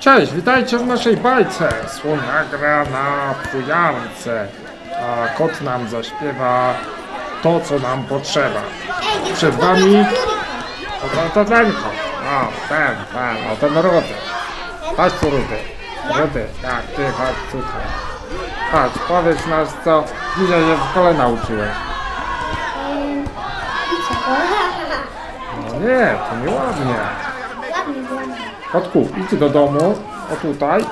Cześć, witajcie w naszej bajce. Słonia gra na fujance, a kot nam zaśpiewa to, co nam potrzeba. Przed wami-? O, to, to ten kot. O, ten, ten, o, ten rudy. Chodź tu, rudy. Rudy, tak, ty chodź tutaj. Chodź, powiedz nas, co dzisiaj się w szkole nauczyłeś. Ym, I czego? No nie, to nieładnie. Ładnie. Kotku, idź do domu, o tutaj.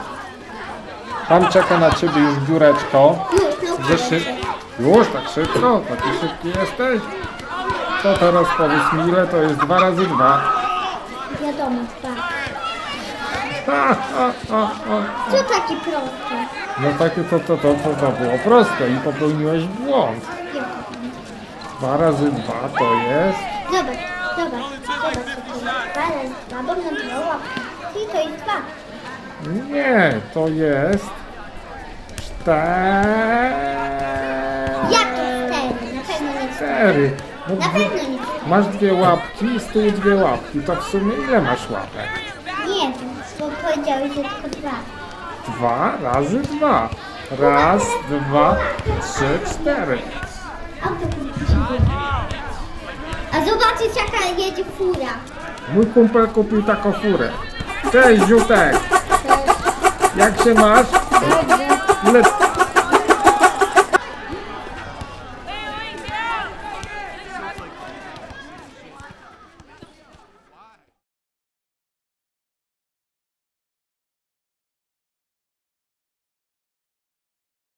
Tam czeka na ciebie już biureczko. Już, już. Zeszyt. Już tak szybko? Taki szybki jesteś? To teraz powiedz mi ile to jest 2 razy 2. Wiadomo, dwa. Ha, ha, ha, ha. Co taki prosty? No takie to, to, to, to, to było proste i popełniłeś błąd. 2 razy 2 to jest... Zobacz, zobacz, zobacz, to jest. Dwa razy dwa, bo na dwa łapki. I to jest dwa. Nie, to jest... 4... Jak to cztery? Na pewno nie cztery. 4. No, Na pewno nie cztery. masz dwie łapki, z tyłu dwie łapki. To w sumie ile masz łapek? Nie wiem, powiedziałeś, że tylko dwa. Dwa razy dwa. Raz, dwa, trzy, cztery. Auto kupić. A zobaczysz jaka jedzie fura. Mój kumpel kupił taką furę. Cześć, Ziutek! Jak się masz? Dobrze. Ile,